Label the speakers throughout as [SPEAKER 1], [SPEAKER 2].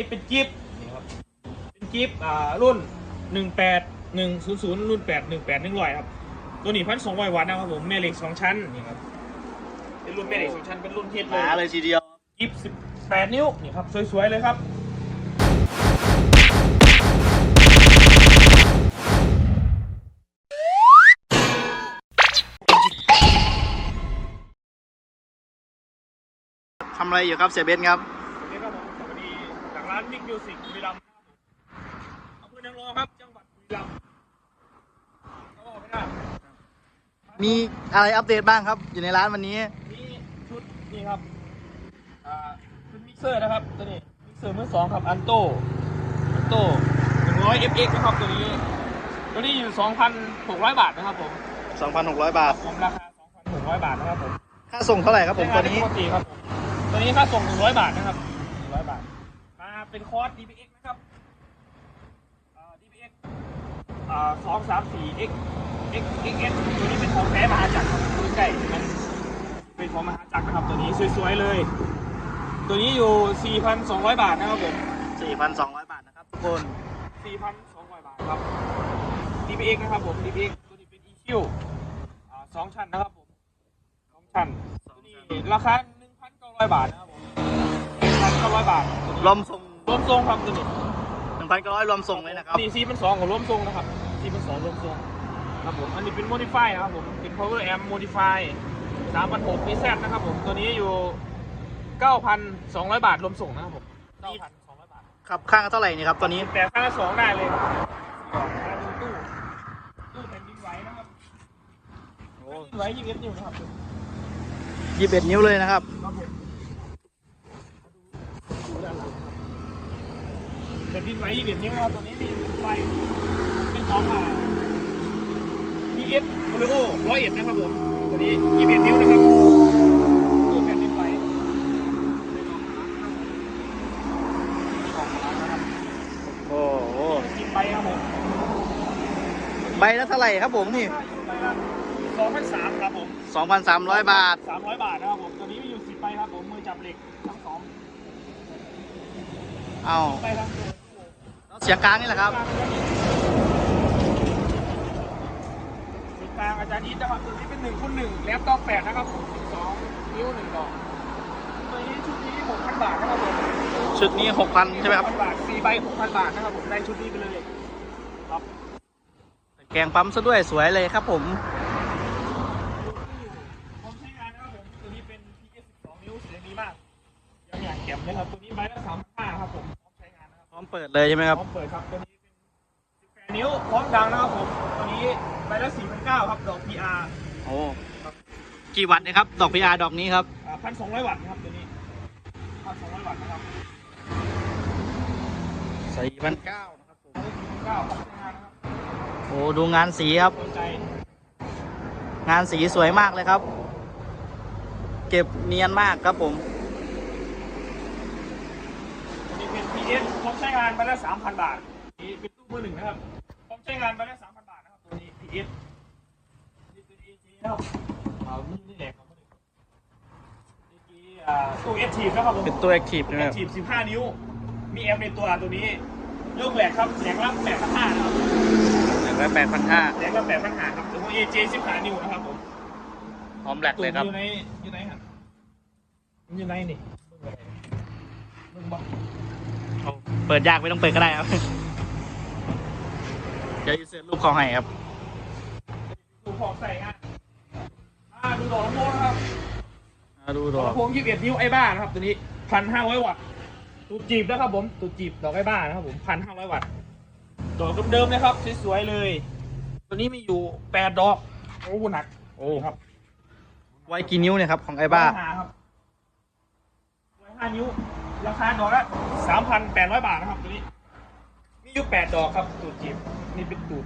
[SPEAKER 1] นี่เป็นจิ๊บนี่ครับ เป็นจิ๊บอ่ารุ่นหนึ่งแปดหนึ่งศูนย์ศูนย์รุ่นแปดหนึ่งแปดหนึ่งร้อยครับ ตัวนี้พันสองร้อยวัตต์นะครับผมแม่เหล็กสองชั้นนี่ครับ เป็นรุ่นแม่เหล็กสองชั้นเป็นรุ่นเทส
[SPEAKER 2] ห
[SPEAKER 1] เลย
[SPEAKER 2] นาเลยทีเดียว
[SPEAKER 1] จิ๊บสิบแปดนิ้วนี่ครับสวยๆเลยครับ
[SPEAKER 2] ทำอะไรอยู่ครับเสียเบนครับ
[SPEAKER 1] มิกมิวสิกบุรีรัมย์นะครับผมอำเภอนางรองครับ จังหวัดบุรีรัมย์เขาบอกไม่ได้
[SPEAKER 2] มีอะไรอัปเดตบ้างครับ อยู่ในร้านวันนี้
[SPEAKER 1] นี่ชุดนี่ครับ อ่าเป็นมิกเซอร์นะครับตัวนี้ มิกเซอร์มือสองครับ อันโตอันโตหนึ่งร้อย FX นะครับตัวนี้ ตัวนี้อยู่สองพันหกร้อยบาทนะครับผม
[SPEAKER 2] 2,600 บาท
[SPEAKER 1] ผมราคาสองพันหกร้อยบาทนะครับผม
[SPEAKER 2] ค่าส่งเท่าไหร่ครับผม
[SPEAKER 1] ใช้
[SPEAKER 2] ตัว
[SPEAKER 1] งาได้
[SPEAKER 2] นี้
[SPEAKER 1] ปกติครับผมตัวนี้ค่าส่งหนึ่งร้อยบาทนะครับหนึ่งร้อยบาท มา เป็นคอร์ส DPX นะครับอ่า DPX อ่าสองสามสี่ X X XS ตัวนี้เป็นของแท้มหาจักรครับตัวใกล้มันเป็นของมหาจักรนะครับตัวนี้สวยๆเลย ตัวนี้อยู่ 4,200 บาทนะครับผม
[SPEAKER 2] 4,200 บาทนะครับทุกคน
[SPEAKER 1] 4,200 บาทครับ DPX นะครับผม DPX ตัวนี้เป็น EQ อ่าสองชั้นนะครับผมสองชั้นตัวนี้ราคา1,900 บาทนะครับผม1,900 บาทตัวนี้
[SPEAKER 2] รวมส่ง
[SPEAKER 1] รวมทรงครับตัวนี้
[SPEAKER 2] 1,900รวมส่งเลยนะครับ
[SPEAKER 1] นี่ซีเป็นสองของรวมทรงนะครับซีเป็นสองรวมทรงครับผมอันนี้เป็น modify นะครับผมเป็น power amp modify 3,600 PZ นะครับผมตัวนี้อยู่9,200บาทรวมส่งนะครับผม9,200บาท
[SPEAKER 2] ครับข้างละเท่าไหร่นี่ครับตัวนี้
[SPEAKER 1] แต่ค่าละสองได้เลยครับมาดูตู้ตู้แผ่นดินไหวนะครับ
[SPEAKER 2] โอ้
[SPEAKER 1] แผ่นดินไหวยี่สิบเอ็ดนิ้วนะครับ
[SPEAKER 2] 21นิ้วเลยนะครับ
[SPEAKER 1] ครับผมดูด้านหลังครับแผ่นดินไหวยี่สิบเอ็ดนิ้วนะครับตัวนี้มีไฟเป็นของอ่า PS o l e o ร้อยเอ็ดนะครับผมตัวนี้ยี่สิบเอ็ดนิ้วนะครับตู้แผ่นดินไหวของร้านนะครับ
[SPEAKER 2] โอ้โห
[SPEAKER 1] กินไปครับผม
[SPEAKER 2] ใบละเท่าไหร่ครับผมนี่
[SPEAKER 1] สองพันสามครับผม
[SPEAKER 2] 2,300บาท
[SPEAKER 1] สามร้อยบาทนะครับผมตัวนี้มีอยู่สิบใบครับผมมือจับเหล็กทั้งสอง
[SPEAKER 2] เอา
[SPEAKER 1] ใบทั้งตัว
[SPEAKER 2] แล้ว เสียงกลางนี่แหละครับ
[SPEAKER 1] สิบกลางอาจารย์อีทนะครับตัวนี้เป็นหนึ่งคูณหนึ่งแล็ปต้องแปดนะครับผมสิบสองนิ้วหนึ่งดอกตัวนี้ชุดนี้หกพันบาทนะครับผม
[SPEAKER 2] ชุดนี้6,000ใช่ไหมครับ
[SPEAKER 1] 6,000บาทสี่ใบหกพันบาทนะครับผมได้ชุดนี้ไปเลยครับ
[SPEAKER 2] แกงปั๊มซะด้วยสวยเลยครับผม
[SPEAKER 1] ผมใช้งานนะครับผมตัวนี้เป็น PS 12 นิ้วเสียงดีมากยังอย่างแข็มเลยครับตัวนี้ใบละสามห้าครับผมพร้ อมใช้งานนะครับ
[SPEAKER 2] พร้อมเปิดเลยใช่ไหมครับ
[SPEAKER 1] พร้อมเปิดครับตัวนี้เป็น18นิ้วพร้อมดังนะครับผมตัวนี้ใบละ4,900ครับดอก PR
[SPEAKER 2] โอ้กี่วัตต์นะครับ ดอก PR ดอกนี้ครับ
[SPEAKER 1] อ่า1,200วัตต์นะครับตัวนี้1,200วัตต์นะครับ
[SPEAKER 2] 4,900นะครับผม
[SPEAKER 1] 9ครับใช้งานนะครับ
[SPEAKER 2] โอ้ดูงานสีครับ
[SPEAKER 1] สนใจ
[SPEAKER 2] งานสีสวยมากเลยครับ เก็บเนียนมากครับผม
[SPEAKER 1] ตัว นี้เป็น PS พร้อมใช้งานใบละ3,000บาทนี่เป็นตู้มือหนึ่งนะครับพร้อมใช้งานใบละ3,000บาทนะครับตัวนี้ PS นี่เป็น AG นะครับอ่านี่แหละครับ AG อ่าตู้ ST นะครับผม
[SPEAKER 2] เป็นตัว Active ใช่ไหมครับ
[SPEAKER 1] ทีบ15นิ้ว มีแอมป์ในตัวตัวนี้ยกแหลกครับแหลกรับแหลกละห้านะครับ
[SPEAKER 2] อย่างละแปดพันห้า
[SPEAKER 1] แหลกรับแหลกละห้าครับตัว AJ 15นิ้วนะครับผม
[SPEAKER 2] พร้อมแหลกเลยครับ
[SPEAKER 1] อยู่ในอยู่ไหนครับมันอยู่ไหนนี่เบิ่งอะไรเบิ่งบ่
[SPEAKER 2] เอาเปิดยากไม่ต้องเปิดก็ได้ครับเดี๋ยวจะเสิร์ชรูปของให้ครับ
[SPEAKER 1] ดูของใส่งานอ่าดูดอกลำโพงนะครับ
[SPEAKER 2] มาดู
[SPEAKER 1] ด
[SPEAKER 2] ด
[SPEAKER 1] อก
[SPEAKER 2] อก
[SPEAKER 1] ลำโพง21 นิ้วไอ้บ้านะครับตัวนี้ 1,500 วัตต์ตูดจีบนะครับผมตูดจีบดอกไอ้บ้านะครับผม 1,500 วัตต์ดอกเดิมๆนะครับสวยๆเลย ตัวนี้มีอยู่ 8 ดอก โอ้โหหนัก
[SPEAKER 2] โอ้
[SPEAKER 1] ครับ
[SPEAKER 2] ไว้กี่นิ้วเนี่ยครับของไอ้บ้า
[SPEAKER 1] ร้อยห้ครับร้อยห้านิ้ว ราคาดอกละสามพันแปดร้อยบาทนะครับตัวนี้ มีอยู่แปดดอกครับตูดจีบนี่เป็นตูด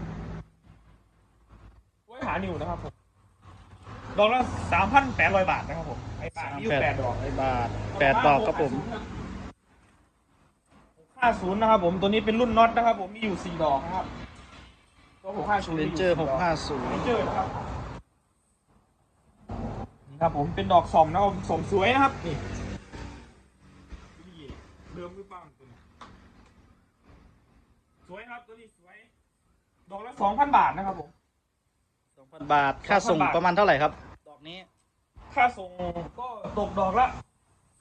[SPEAKER 1] ไว้หานิ้วนะครับผมดอกละสามพันแปดร้อยบาทนะครับผมไอ้บาทมีอยู่แปดดอก
[SPEAKER 2] ไอ้บาทแปดดอกครับผม
[SPEAKER 1] ห้าศูนย์นะครับผมตัวนี้เป็นรุ่นน็อตนะครับผมมีอยู่สี่ดอกนะครับตัวหกห้าศูนย์
[SPEAKER 2] เรนเจอร์หกห้าศูน
[SPEAKER 1] เร
[SPEAKER 2] ย์
[SPEAKER 1] นเจอร์นะครับนี่ครับผมเป็นดอกสมนะครับสมสวยนะครับนี่นี่ เดิมหรือเปล่าตัวนี้วยครับตัวนี้สวย ดอกละสองพันบาทนะครับผม
[SPEAKER 2] สองพันบาท ค่าส่ง
[SPEAKER 1] 2,000บาท
[SPEAKER 2] ประมาณเท่าไหร่ครับ ดอกนี้
[SPEAKER 1] ค่าส่งก็ตกดอกละ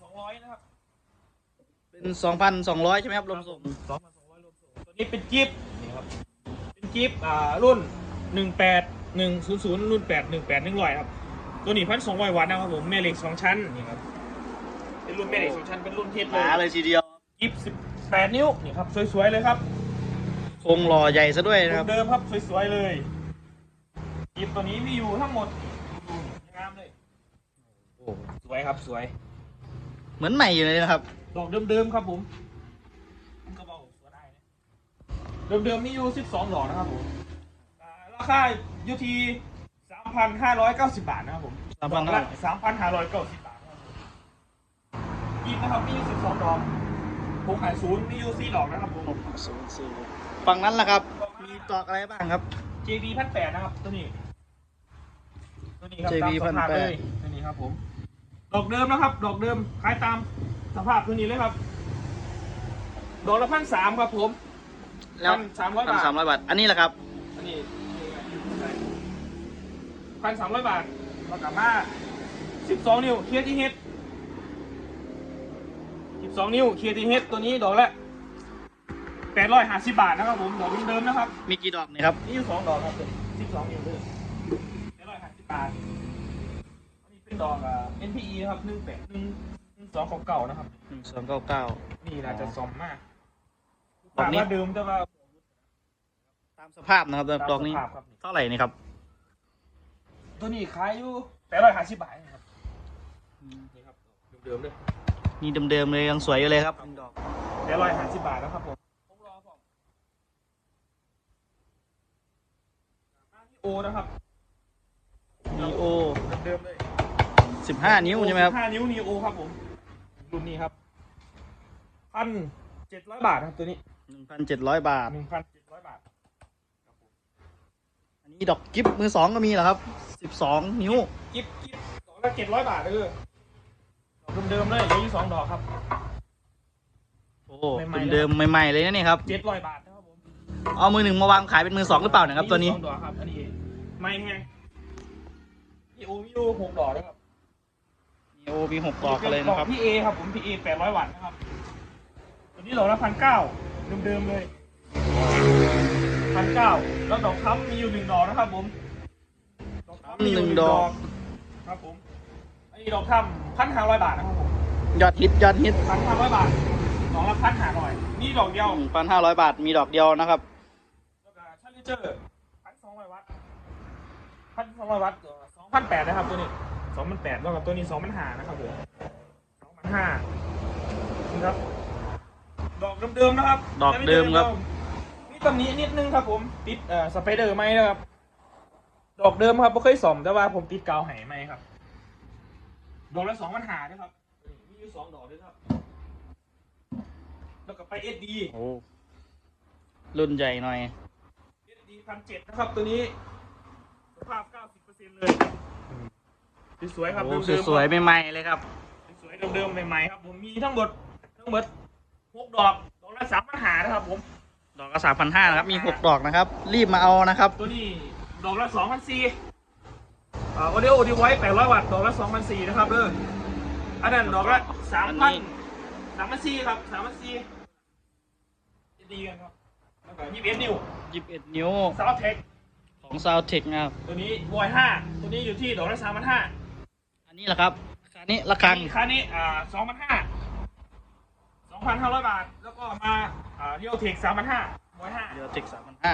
[SPEAKER 1] สองร้อยนะครับ
[SPEAKER 2] เป็นสองพันสองร้อยใช่ไหมครับรวมส่ง
[SPEAKER 1] สองพันสองร้อยรวมส่ง ตัวนี้เป็นจิ๊บนี่ครับ เป็นจิ๊บอ่ารุ่นหนึ่งแปดหนึ่งศูนย์ศูนย์รุ่นแปดหนึ่งแปดหนึ่งร้อยครับ ตัวนี้พันสองร้อยวัตต์นะครับผมแม่เหล็กสองชั้นนี่ครับ เป็นรุ่นแม่เหล็กสองชั้นเป็นรุ่นเทส
[SPEAKER 2] หนาเลยทีเดียว
[SPEAKER 1] จิ๊บสิบแปดนิ้วนี่ครับสวยๆเลยครับ
[SPEAKER 2] โครงหล่อใหญ่ซะด้วย
[SPEAKER 1] เห
[SPEAKER 2] นะค
[SPEAKER 1] มื
[SPEAKER 2] รั
[SPEAKER 1] อบนเดิมครับสวยๆเลยจิ๊บตัวนี้มีอยู่ทั้งหมดดูงามเลย
[SPEAKER 2] โอ้
[SPEAKER 1] สวยครับสวย
[SPEAKER 2] เหมือนใหม่อยู่เลยนะครับ
[SPEAKER 1] ดอกเดิมๆครับผมกระเป๋าสวยได้นะเดิมๆมีอยู่12ดอกนะครับผมอ่าราคาอยู่ที่3,590บาทนะครับผม
[SPEAKER 2] 3,500
[SPEAKER 1] ดอกละ3,590บาทนะครับผมอีกนะครับมีอยู่12ดอก ผมขายศูนย์มีอยู่4ดอกนะครับผม
[SPEAKER 2] ฝั่งนั้นล่ะครับ มีดอกอะไรบ้างครับ
[SPEAKER 1] JB พันแปดนะครับ ตัวนี้ ตัวนี้ครับ
[SPEAKER 2] JB
[SPEAKER 1] ตามสภาพเลย
[SPEAKER 2] 1,800
[SPEAKER 1] ตัวนี้ครับผม ดอกเดิมนะครับ ดอกเดิมขายตามสภาพตัวนี้เลยครับ ดอกละพันสามครับผม
[SPEAKER 2] แล้ว
[SPEAKER 1] สามร้อย
[SPEAKER 2] พัน
[SPEAKER 1] บาท
[SPEAKER 2] สามร้อยบาท อันนี้แหละครับ
[SPEAKER 1] อันนี้พันสามร้อยบาทเรากลับมาสิบสองนิ้วเคทีเฮด สิบสองนิ้วเคทีเฮดตัวนี้ดอกละแปดร้อยห้าสิบบาทนะครับผม ดอกเดิมๆนะครับ
[SPEAKER 2] มีกี่ดอกเนี่ยครับ
[SPEAKER 1] นี่อยู่สองดอกครับสิบสองนิ้วเลยแปดร้อยห้าสิบบาทอันนี้เป็นดอกอ่า NPE นะครับหนึ่งแปดหนึ่งหนึ่งสองของเก่านะครับ
[SPEAKER 2] หนึ่งสองเก้าเก้า
[SPEAKER 1] นี่น่าจะซ่อมมาก
[SPEAKER 2] ดอกนี้
[SPEAKER 1] ว่าเดิมแต่ว่า
[SPEAKER 2] ตามสภาพนะครับดอกนี้
[SPEAKER 1] ตามสภาพครับ
[SPEAKER 2] เท่าไหร่นี่ครับ
[SPEAKER 1] ตัวนี้ขายอยู่แปดร้อยห้าสิบบาทนะครับ นี่ครับ เดิมๆเลย
[SPEAKER 2] นี่เดิมๆเลยยังสวยอยู่เลยครับดอก
[SPEAKER 1] แปดร้อยห้าสิบบาทนะครับผมผมรอผมมาที่โอนะครับ
[SPEAKER 2] นีโอ
[SPEAKER 1] เดิมๆเลย
[SPEAKER 2] สิบห้านิ้วใช่ไหมครับ
[SPEAKER 1] ห้านิ้วนีโอครับผมรุ่นนี้ครับพันเจ็ดร้อยบาทครับตัวนี้
[SPEAKER 2] หนึ่งพันเจ็ดร้อยบาท
[SPEAKER 1] หนึ่งพันเจ็ดร้อยบาทครับผม
[SPEAKER 2] อันนี้ดอกกิฟมือสองก็มีเหรอครับสิบสองนิ้ว
[SPEAKER 1] กิฟกิฟดอกละเจ็ดร้อยบาทเลยดอก เดิมๆเลยเหลืออยู่สองดอกครับ
[SPEAKER 2] โอ้
[SPEAKER 1] ใหม่ๆ
[SPEAKER 2] เดิมๆใหม่ๆเลยนะนี่ครับ
[SPEAKER 1] เจ็ดร้อยบาทนะครับผม
[SPEAKER 2] เอามือหนึ่งมาวางขายเป็นมือสองหรือเปล่าเนะครับตัวนี้
[SPEAKER 1] มีอยู่สองดอกครับอันนี้ไม่แห้งนีโอมีอยู่หกดอกนะครับ
[SPEAKER 2] นีโอมีหกดอกกันเลยนะครับ
[SPEAKER 1] พี่เอครับผมพี่เอแปดร้อยวัตต์นะครับตัวนี้ดอกละพันเก้าเดิมๆเลยพันเก้าแล้วดอกค้ำมีอยู่หนึ่งดอกนะครับผมดอกค้ำมีอยู่
[SPEAKER 2] หนึ่งดอก
[SPEAKER 1] ครับผม อันนี้ดอกค้ำพันห้าร้อยบาทนะครับผม
[SPEAKER 2] ยอดฮิตยอดฮิต
[SPEAKER 1] พันห้าร้อยบาทดอกละพันห้าร้อยนี่ดอกเดียว
[SPEAKER 2] พันห้าร้อยบาทมีดอกเดียวนะครับ
[SPEAKER 1] แล้วก็ชันเลเจอร์พันสองร้อยวัตต์พันสองร้อยวัตต์สองพันแปดนะครับตัวนี้สองพันแปดแล้วกับตัวนี้สองพันห้านะครับผมสองพันห้านี่ครับดอกเดิมๆนะครับ
[SPEAKER 2] ดอกเดิมครับ
[SPEAKER 1] มีตำหนี้นิดนึงครับผม ติดเอ่อสไปเดอร์ไหมนะครับ ดอกเดิมครับไม่เคยสอมแต่ว่าผมติดกาวไหไหมครับ ดอกละสองพันหาด้วยครับ มีอยู่สองดอกด้วยครับ แล้วก็ไปเอสดี
[SPEAKER 2] โอ้รุ่นใหญ่หน่อย
[SPEAKER 1] เอสดีพันเจ็ดนะครับตัวนี้สภาพเก้าสิบเปอร์เซ็นต์เลยสวยๆครับ
[SPEAKER 2] โอ้
[SPEAKER 1] เดิมๆ
[SPEAKER 2] สวยๆใหม่ๆเลยครับ
[SPEAKER 1] สวยๆเดิมๆใหม่ๆครับผมมีทั้งหมดทั้งหมดหกดอกดอกละสามพันหานะครับ ผม
[SPEAKER 2] ดอกละสามพันห้านะครับมีหกดอกนะครับ รีบมาเอานะครับ
[SPEAKER 1] ตัวนี้ดอกละสองพันสี่ อ่าโอเดโอดีไว้แปดร้อยวัตต์ดอกละสองพันสี่นะครับเด้ออันนั้นดอกละสาม
[SPEAKER 2] อัน
[SPEAKER 1] พัน
[SPEAKER 2] นี้
[SPEAKER 1] สามพันสี่ครับสามพันสี่ดีกันครับแล้วก็ยี่สิบเอ็ดนิ้ว
[SPEAKER 2] ยี่สิบเอ็ดนิ้ว
[SPEAKER 1] ซาวเทค
[SPEAKER 2] ของ s o u n d t e c h นะครับ
[SPEAKER 1] ตัวนี้วอยห้าตัวนี้อยู่ที่ดอกละสามพันห้า
[SPEAKER 2] อันนี้แหละครับอันนี้ระฆัง
[SPEAKER 1] ค่านี้อ่าสองพันห้าสองพันห้าร้อยบาท แล้วก็มาอ่าเรียวเทคสามพันห้าวอยห้า
[SPEAKER 2] เดี๋ยวเทคสามพันห้า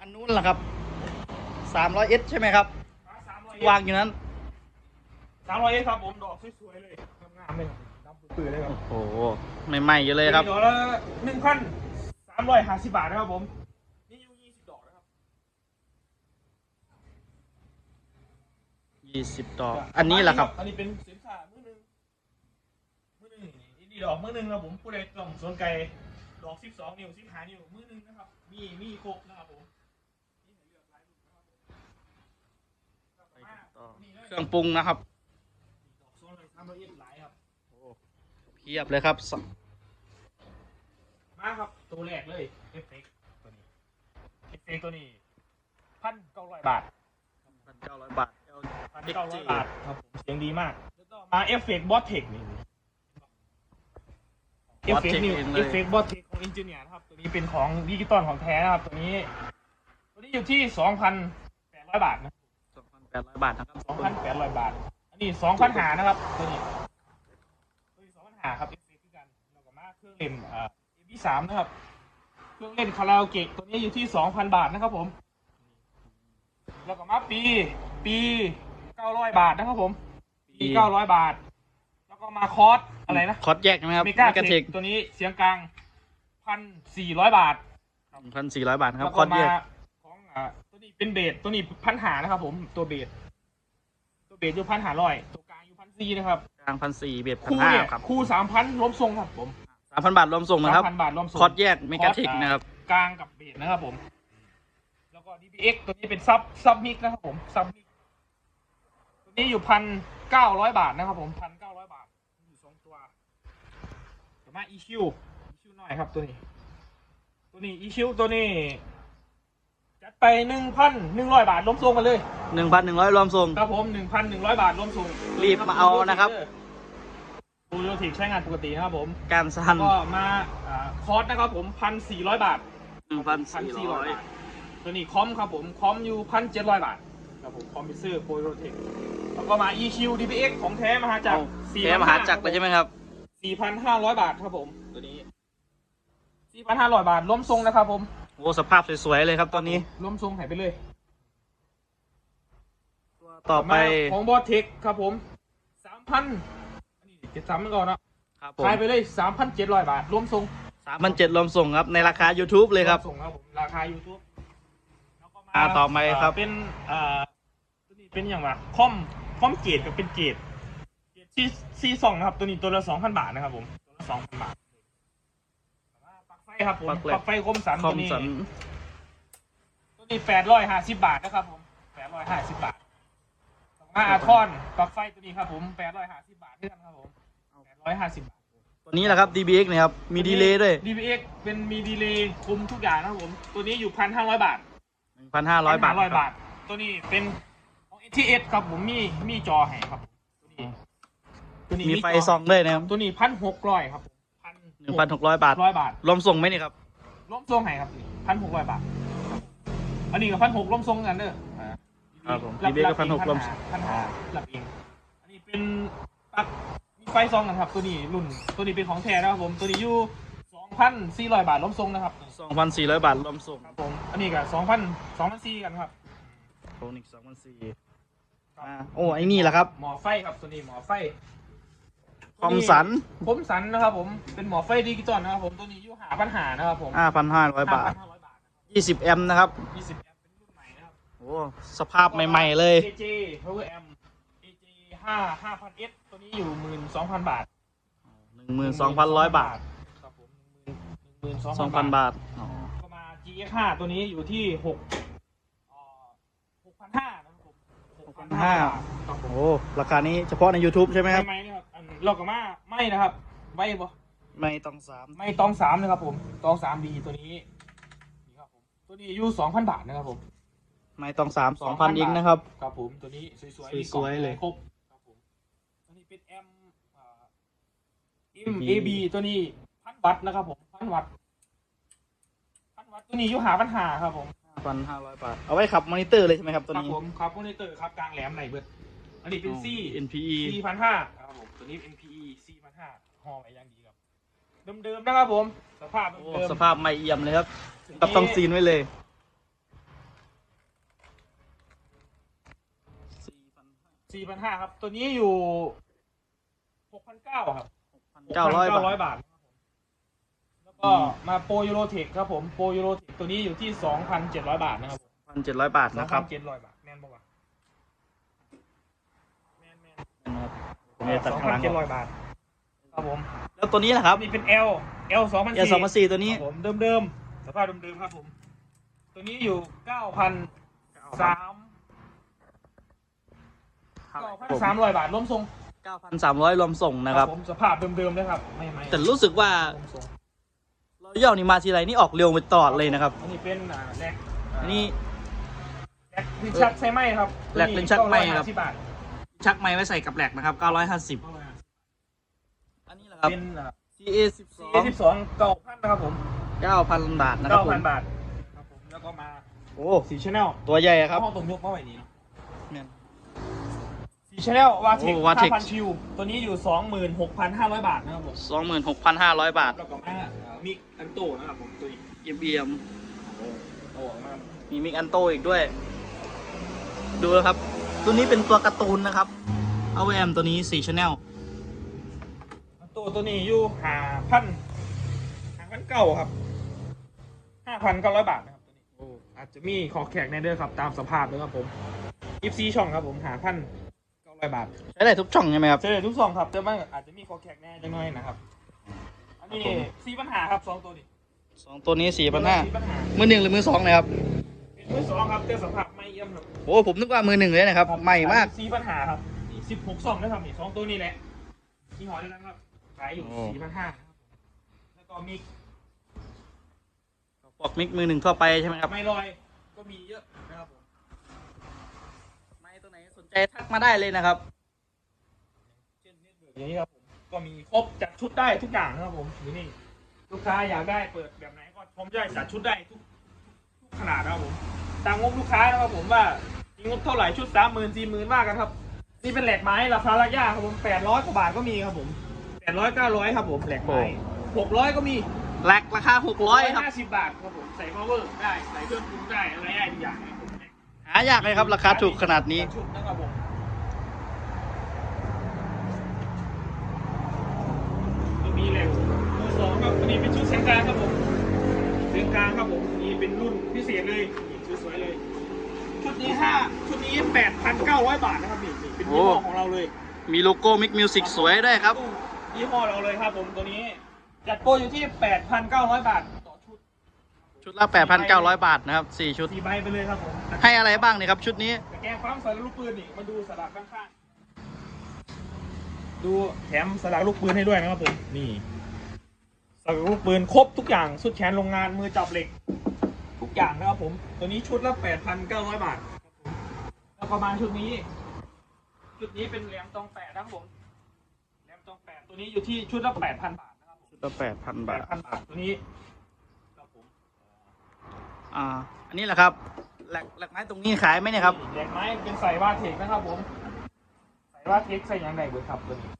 [SPEAKER 2] อันนู้นล่ะครับ สามร้อยเอสใช่ไหมครับ
[SPEAKER 1] สามร้อย
[SPEAKER 2] วางอยู่นั้น
[SPEAKER 1] สามร้อยเอ็ดครับผมดอกสวยๆเลยงามๆเลยดำปื้อๆเลยครับ
[SPEAKER 2] โอ้โหใหม่ๆอยู่เลยครับ
[SPEAKER 1] ดอกละหนึ่งพันสามร้อยห้าสิบบาทนะครับผมนี่อยู่ยี่สิบดอกนะครับ
[SPEAKER 2] ยี่สิบดอก อันนี้แหละครับ
[SPEAKER 1] อันนี้เป็นสินค้ามือหนึ่งมือหนึ่งนี่ดีดอกมือหนึ่งครับผมผู้ใดต้องสนใจดอกสิบสองนิ้วสิบห้านิ้วมือหนึ่งนะครับ มีมีครบนะครับผมนี่ให้เลือกหลายรุ่นนะครับผมแล้วก็มานี่ เลย
[SPEAKER 2] เครื่องปรุงนะครับ
[SPEAKER 1] ดอกโซนเลยทำละเอียดหลายครับ
[SPEAKER 2] เพียบเลยครับส
[SPEAKER 1] มาครับ ตัวแรกเลยเอฟเฟกตัวนี้เอฟเฟกตัวนี้พันเก้าร้อยบาท
[SPEAKER 2] พันเก้าร้อยบาท
[SPEAKER 1] พันเก้าร้อยบาทครับผมเสียงดีมากแล้วก็มาเอฟเฟกบอสเทคนี่เอฟเฟก
[SPEAKER 2] Botech
[SPEAKER 1] นี่
[SPEAKER 2] เองเลย
[SPEAKER 1] เอฟเฟกบอสเทคของอินจิเนียร์นะครับ ตัวนี้เป็นของดิจิตอลของแท้นะครับ ตัวนี้ ตัวนี้อยู่ที่สองพันแปดร้อยบาทนะ
[SPEAKER 2] สองพัน แปดร้อยบาทนะครับ
[SPEAKER 1] สองพันแปดร้อยบาท อันนี้สองพันหานะครับตัวนี้ตัวนี้สองพันหาครับเอฟเฟกต์กันแล้วก็มาเครื่องเล่นอ่าเอพีสามนะครับ เครื่องเล่นคาราโอเกะตัวนี้อยู่ที่สองพันบาทนะครับผมแล้วก็มาปี ปีเก้าร้อยบาทนะครับผม ปีเก้าร้อยบาท แล้วก็มาคอร์สอะไรนะ
[SPEAKER 2] คอร์สแยกใช่ไหมครับ
[SPEAKER 1] เมกา
[SPEAKER 2] เท
[SPEAKER 1] เท
[SPEAKER 2] ค
[SPEAKER 1] คตัวนี้เสียงกลางพันสี่ร้อยบาท
[SPEAKER 2] พันสี่ร้อยบาทครับ
[SPEAKER 1] แล้ว
[SPEAKER 2] คอ
[SPEAKER 1] ก็
[SPEAKER 2] ร์สแย
[SPEAKER 1] มากของอ่าตัว นี้เป็นเบสตัวนี้พันหานะครับ ผมตัวเบสตัวเบสอยู่พันหาร้อยตัวกลางอยู่พันสี่นะครับ
[SPEAKER 2] กลางพันสี่เบียดพัน
[SPEAKER 1] คู่
[SPEAKER 2] ห้า
[SPEAKER 1] เนี่ย
[SPEAKER 2] ครับ
[SPEAKER 1] คู่สามพันล้มทรงครับ ผม
[SPEAKER 2] สามพันบาทรวมส่งนะครับ
[SPEAKER 1] สามพันบาทล้มทรง
[SPEAKER 2] คอร์สแยกเมกาเทคนะครับ
[SPEAKER 1] กลางกับเบสนะครับ ผม แล้วก็ DBX ตัวนี้เป็นซับซับมิกนะครับ ผมซับมิกตัวนี้อยู่พันเก้าร้อยบาทนะครับ ผมพันเก้าร้อยบาทอยู่สองตัวต่อมา EQ EQ หน่อยครับตัวนี้ ตัวนี้ EQ ตัวนี้ จัดไปหนึ่งพันหนึ่งร้อยบาทล้มทรงกันเลย
[SPEAKER 2] หนึ่งพันหนึ่งร้อยรวมส่ง
[SPEAKER 1] ครับผมหนึ่งพันหนึ่งร้อยบาทล้มทรง
[SPEAKER 2] รีบมาเอานะครับ
[SPEAKER 1] บูโรทิกใช้งานปกตินะครับผม
[SPEAKER 2] การสั้น
[SPEAKER 1] ก็มาอ่าคอร์สนะครับผมพันสี่ร้อยบาท
[SPEAKER 2] หนึ่งพันสี่ร้อย
[SPEAKER 1] บาทตัวนี้คอมครับผมคอมอยู่พันเจ็ดร้อยบาทครับผมคอมพิวเซอร์โปรโรเทคแล้วก็มา EQ DPX ของแท้มหาจักร
[SPEAKER 2] แพ้มหาจักรเลยใช่ไหมครับ
[SPEAKER 1] สี่พันห้าร้อยบาทครับผมตัวนี้สี่พันห้าร้อยบาทล้มทรงนะครับผม
[SPEAKER 2] โอ้สภาพสวยๆเลยครับตอนนี้
[SPEAKER 1] ล้มทรงหายไปเลย
[SPEAKER 2] ต่อไป
[SPEAKER 1] มาของบอสเทคครับผมสามพันอันนี้เจ็ดสามมันก่อนเนาะ
[SPEAKER 2] ครับผม
[SPEAKER 1] ขายไปเลยสามพันเจ็ดร้อยบาทล้มทรง
[SPEAKER 2] สามพันเจ็ดรวมส่งครับ ในราคา YouTube เลยครับ
[SPEAKER 1] ส่งครับผมราคา YouTube แล้วก็มา
[SPEAKER 2] อ่าต่อไปครับ
[SPEAKER 1] เเป็นอ่าตัวนี้เป็นอย่างไรคอมคอมเกรดกับเป็นเกรดเกรดที่ซีสองนะครับ ตัวนี้ตัวละสองพันบาทนะครับผมตัวละสองพันบาทปลั๊กไฟ ครับผม
[SPEAKER 2] ปลั๊กแหลก
[SPEAKER 1] ปลั๊กไฟคมสัน
[SPEAKER 2] คอ
[SPEAKER 1] ตัว
[SPEAKER 2] ม
[SPEAKER 1] นี้
[SPEAKER 2] สัน
[SPEAKER 1] ตัวนี้แปดร้อยห้าสิบบาทนะครับผมแปดร้อยห้าสิบบาทต่อมาอาทอนปลั๊กไฟตัวนี้ครับผมแปดร้อยห้าสิบบาทด้วยกันครับผมแปดร้อยห้าสิบบาท
[SPEAKER 2] ตัวนี้แหละครับ DBX นะครับ มีดีเลย์ด้วย
[SPEAKER 1] DBX เป็นมีดีเลย์คุมทุกอย่างนะครับผม ตัวนี้อยู่พันห้าร้อยบาท
[SPEAKER 2] หนึ่งพันห้าร้อยบาท
[SPEAKER 1] ร้อยบาท ตัวนี้เป็นของ ATS ครับผมมีมีจอให้ครับ ตัวนี้ตัวนี้
[SPEAKER 2] มีไฟ
[SPEAKER 1] จ
[SPEAKER 2] ซองด้วยนะครับ
[SPEAKER 1] ตัวนี้พันหกร้อยครับพัน
[SPEAKER 2] หนึ่งพันหกร้อยบาท
[SPEAKER 1] ร้อยบาท
[SPEAKER 2] รวมส่งไหมนี่ครับ
[SPEAKER 1] ล้มทรงให้ครับพันหกร้อยบาท อันนี้กับพันหกล้มทรงกันเด้ออ่า
[SPEAKER 2] ครับผม
[SPEAKER 1] รับ
[SPEAKER 2] DBX
[SPEAKER 1] รับ
[SPEAKER 2] ก็พันหก
[SPEAKER 1] เอง
[SPEAKER 2] รวม
[SPEAKER 1] พันห้ารับเอง อันนี้เป็นปลั๊กมีไฟซองกันครับ ตัวนี้รุ่น ตัวนี้เป็นของแท้นะครับผม ตัวนี้อยู่สองพันสี่ร้อยบาทล้มทรงนะครับ
[SPEAKER 2] สองพันสี่ร้อยบาทรวมส่ง
[SPEAKER 1] ครับผม อันนี้กับสองพันสองพันสี่กันครับ
[SPEAKER 2] โทนิกสองพันสี่อ่าโอ้ไอ้นี่แหละครับ
[SPEAKER 1] หมอไฟครับตัวนี้หมอไฟ
[SPEAKER 2] คอมสัน
[SPEAKER 1] คมสันนะครับผมเป็นหมอไฟดิจิตอลนะครับผมตัวนี้อยู่หาปัญหานะครับผม
[SPEAKER 2] ห้าพันห้าร้อยบาท
[SPEAKER 1] ห้าร้อยบาท
[SPEAKER 2] ยี่สิบแอมป์นะครับ
[SPEAKER 1] ยี่สิบแอมป์เป็นรุ่นใหม่นะครับ
[SPEAKER 2] โอ้สภาพใหม่ ๆ เลย
[SPEAKER 1] AJ Power Amp AJ ห้าห้าพัน S ตัวนี้อยู่หมื่นสองพันบาท
[SPEAKER 2] หนึ่งหมื่นสองพันร้อยบาท
[SPEAKER 1] ครับผมหนึ่งหมื่นสอง
[SPEAKER 2] สอง
[SPEAKER 1] พั
[SPEAKER 2] พั
[SPEAKER 1] น
[SPEAKER 2] น
[SPEAKER 1] บาท
[SPEAKER 2] บาทอ๋อ
[SPEAKER 1] ก็มา GX ห้าตัวนี้อยู่ที่หกหกพันห้านะครับผมหกพันห้าครับผม
[SPEAKER 2] โอ้ราคานี้เฉพาะใน YouTube ใช่ไหมครับ
[SPEAKER 1] เราก็มาไม่นะครับไม่บ่
[SPEAKER 2] ไม่ต้องสาม
[SPEAKER 1] ไม่ตองสามนะครับผมตองสามดีตัวนี้นี่ครับผมตัวนี้อายุสองพันบาทนะครับผม
[SPEAKER 2] ไม่ต้องสามสองพันเองนะครับ
[SPEAKER 1] ครับผมตัวนี้สวยๆ
[SPEAKER 2] สวยๆ
[SPEAKER 1] มีกล่อง
[SPEAKER 2] เลย
[SPEAKER 1] ครบครับผมตัวนี้เป็นแอมอ่า M
[SPEAKER 2] AB
[SPEAKER 1] A B ตัวนี้พันวัตต์นะครับผมพันวัตต์พันวัตต์ตัวนี้อายุหาปัญหาครับผม
[SPEAKER 2] พันห้าร้อยบาท เอาไว้ขับมอนิเตอร์เลยใช่ไหมครับตัว
[SPEAKER 1] ครับ
[SPEAKER 2] นี้
[SPEAKER 1] ผมครับมอนิเตอร์ครับกลางแหลมไหนเบิดอันนี้เป็น
[SPEAKER 2] อ๋อ
[SPEAKER 1] C
[SPEAKER 2] NPE
[SPEAKER 1] C พันห้า ครับผมตัวนี้ NPE C พันห้าห่อไว้อย่างดีครับเดิมๆนะครับผม สภาพ
[SPEAKER 2] โอ้
[SPEAKER 1] เดิมๆ
[SPEAKER 2] สภาพไม่เอี่ยมเลยครับกับต้องซีนไว้เลยสี่พันห้า
[SPEAKER 1] 4,500ครับ ตัวนี้อยู่6,900ครับ
[SPEAKER 2] เก้าร้อยบาท
[SPEAKER 1] 6,900บาทครับผมแล้วก็มาโปรยูโรเทคครับผมโปรยูโรเทคตัวนี้อยู่ที่ 2,700 บาทนะครับผม
[SPEAKER 2] พันเจ็ดร้อยบาทนะครับ
[SPEAKER 1] 2,700 บาท แม่นปะวะแม่นแม่น
[SPEAKER 2] นะครับ ผมจะตัดข้างหลังออก
[SPEAKER 1] 2,700 บาท ครับผม
[SPEAKER 2] แล้วตัวนี้แหละครับ
[SPEAKER 1] นี่เป็น L L 2,400
[SPEAKER 2] เอสองพันสี่ตัวนี้
[SPEAKER 1] ครับผมเดิมๆสภาพเดิมๆครับผม ตัวนี้อยู่9,300 9,300บาทรวมทรง
[SPEAKER 2] เก้าพันสามร้อยรวมส่งนะครับ
[SPEAKER 1] ผมสภาพเดิมๆนะครับ ไม่ไม่
[SPEAKER 2] แต่รู้สึกว่า
[SPEAKER 1] รวมทรง
[SPEAKER 2] เรารยัลนี่มาทีไรนี่ออกเร็วไปตลอดเลยนะครับ
[SPEAKER 1] อันนี้เป็นอ่าแลก
[SPEAKER 2] อันนี้
[SPEAKER 1] แลกลิ้นชักใช้ไหมครับ
[SPEAKER 2] แลกลิ้นชักไหม้ครับ
[SPEAKER 1] สิบบาท
[SPEAKER 2] ชักไม้ไว้ใส่กับแหลกนะครับ 950 อันนี้แหละครับ
[SPEAKER 1] เป็นอ่า
[SPEAKER 2] CA
[SPEAKER 1] CA สิบสองเก้าพันนะครับผม
[SPEAKER 2] 12 9,000 บาทนะครับ
[SPEAKER 1] เก้า
[SPEAKER 2] ผ
[SPEAKER 1] พั
[SPEAKER 2] ม
[SPEAKER 1] นบาทครับผมแล้วก็มา
[SPEAKER 2] โอ้
[SPEAKER 1] สีชแนล
[SPEAKER 2] ตัวใหญ่อะครับ
[SPEAKER 1] ห้องตรงยกมาไว้นี้เนาะ
[SPEAKER 2] เนี่ย
[SPEAKER 1] สีชแนลวาเทค
[SPEAKER 2] โอ้ Vatex
[SPEAKER 1] ห้าพันชิวตัวนี้อยู่สองหมื่นหกพันห้าร้อยบาทนะครับผม
[SPEAKER 2] 26,500 บาท
[SPEAKER 1] แล้วก็มามิกอันโตนะครับผมตัวนี้
[SPEAKER 2] เยี่ยม
[SPEAKER 1] โอ้มาก
[SPEAKER 2] ๆมีมิกอันโตอีกด้วย ดูนะครับ ตัวนี้เป็นตัวการ์ตูนนะครับ เอาแอมตัวนี้4 Channel
[SPEAKER 1] อันโตตัวนี้อยู่ห้าพันห้าพันเก้าครับห้าพันเก้าร้อยบาทนะครับตัวนี้อาจจะมีขอแขกในเด้อครับ ตามสภาพเลยครับผมยิบซีช่องครับผมหาพันเก้าร้อยบาท
[SPEAKER 2] ใช้ได้ทุกช่องใช่ไหมครับ
[SPEAKER 1] เจอทุกซองครับแต่ว่าอาจจะมีขอแขกแน่จังหน่อยนะครับอันนี้
[SPEAKER 2] ครับผม
[SPEAKER 1] ซีปัญหาครับสองตัวนี้
[SPEAKER 2] สองตัวนี้
[SPEAKER 1] ซีปัญ
[SPEAKER 2] 4,500
[SPEAKER 1] หา
[SPEAKER 2] มือหนึ่งหรือมือสองเลยครับ
[SPEAKER 1] เป็น มือสองครับแต่สภาพไม่เยี่ยมครับ
[SPEAKER 2] โอ้ผมนึกว่ามือหนึ่งเลยนะครับ ใหม่มาก
[SPEAKER 1] ซีปัญหาครับสิบหกซองนะครับนี่สองตัวนี้แหละที่หอยแล้วนะครับขายอยู่
[SPEAKER 2] โอ้
[SPEAKER 1] สี่พันห้าแล้วก็มี
[SPEAKER 2] ปอกมิกมือหนึ่งทั่วไปใช่ไหมครับ
[SPEAKER 1] ไม่ลอยก็มีเยอะนะครับผม
[SPEAKER 2] ไม้ตัวไหนสนใจทักมาได้เลยนะครับ
[SPEAKER 1] เช่นเน็ตเบิร์กอย่างนี้ครับผมก็มีครบจัดชุดได้ทุกอย่างนะครับผมอยู่นี่ลูกค้าอยากได้เปิดแบบไหนก็ผมจะจัดชุดได้ทุกทุกขนาดนะครับผม ตามงบลูกค้านะครับผมว่ามีงบเท่าไหร่ชุดสามหมื่นสี่หมื่นว่ากันครับ นี่เป็นแหลกไม้ราคาระยะครับผมแปดร้อยกว่าบาทก็มีครับผมแปดร้อยเก้าร้อยครับผมแหลกไม้หกร้อยก็มี
[SPEAKER 2] แลกราคา600ครับ
[SPEAKER 1] ห้าสิบบาทครับผมใส่พาวเวอร์ได้ใส่เครื่องปรุงได้อะไรได้ทุกอย่างนะครับผม
[SPEAKER 2] หายากเลยครับ ราคาถูกขนาดนี้
[SPEAKER 1] ชุดนะครับผมจะมีแหลกมือสองครับอันนี้เป็นชุดเสียงกลางครับผมเสียงกลางครับผมอันนี่เป็นรุ่นพิเศษเลยนี่ชุดสวยเลย ชุดนี้ห้าชุดนี้แปดพันเก้าร้อยบาทนะครับนี่นี่เป็นยี่ห้อ
[SPEAKER 2] โอ้
[SPEAKER 1] ของเราเลย
[SPEAKER 2] มีโลโก้มิกมิวสิกสวยด้วยครับ
[SPEAKER 1] ยี่ห้อเราเลยครับผมตัวนี้ จัดโปรอยู่ที่8,900บาทต่อชุด
[SPEAKER 2] ชุดละ8,900บาทนะครับ4ชุด
[SPEAKER 1] สี่ใบไปเลยครับผม
[SPEAKER 2] ให้อะไรบ้างเนี่ยครับชุดนี้
[SPEAKER 1] ตะแกรงความสลักลูกปืนนี่มาดูสลักข้างๆ ดูแถมสลักลูกปืนให้ด้วยนะครับผม นี่สลักลูกปืนครบทุกอย่างสุดแขนโรงงานมือจับเหล็กทุก อย่างนะครับผม ตัวนี้ชุดละ8,900บาทครับผมแล้วก็มาชุดนี้ ชุดนี้เป็นแหลมตองแปดนะครับผมแหลมตองแปดตัวนี้อยู่ที่ชุดละ8,000บาทนะครับผม
[SPEAKER 2] ชุดละ8,000บาท
[SPEAKER 1] 8,000บาทตัวนี้ครับผม
[SPEAKER 2] อ่า อันนี้แหละครับแหลกแหลกไม้ตรงนี้ขายไหมเนี่ยครับ
[SPEAKER 1] แหลกไม้เป็นใส่ว่าเทคนะครับผมใส่ว่าเทคใส่อย่างไรเบิร์ครับตัวนี้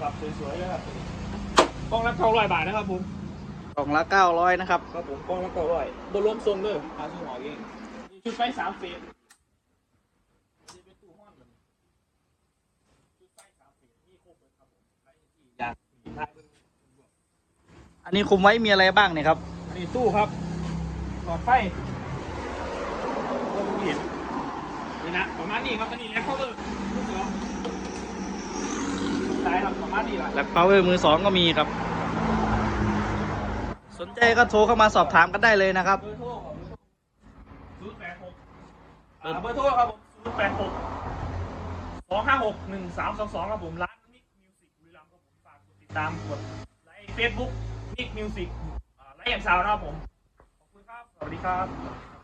[SPEAKER 1] ครับสวยๆเลยครับตัวนี้กล้องละเก้าร้อยบาทนะครับผม
[SPEAKER 2] ก ล่องละ900นะครับ
[SPEAKER 1] ครับผมกล้องละเก้าร้อยบนล้มทรงเด้อหาซื้อหอเองมีชุดไฟสามเฟสนี่เป็นตู้ห้อนเลยชุดไฟสามเฟสนี่ครบเลยครับผมใครที่อยากมีได้เบิ่ง
[SPEAKER 2] อันนี้คุมไว้มีอะไรบ้างเนี่ยครับ
[SPEAKER 1] อันนี้ตู้ครับ หลอดไฟก็มองเห็นนี่นะประมาณนี้ครับอันนี้แล็กเข้าเบอร์ลูกสองสายครับประมาณนี้แหละ
[SPEAKER 2] แหลก power มือสองก็มีครับ สนใจก็โทรเข้ามาสอบถามกันได้เลยนะครับ
[SPEAKER 1] เบอร์โทรครับศูนย์แปดหกอ่าเบอร์โทรครับผมศูนย์แปดหกสองห้าหกหนึ่งสามสองสองครับผมร้านมิกมิวสิกบุรีรัมย์ครับผมฝากกดติดตามกดไลค์เฟซบุ๊กมิกมิวสิกไลค์อย่างสาวนะครับผม ขอบคุณครับ สวัสดีครับ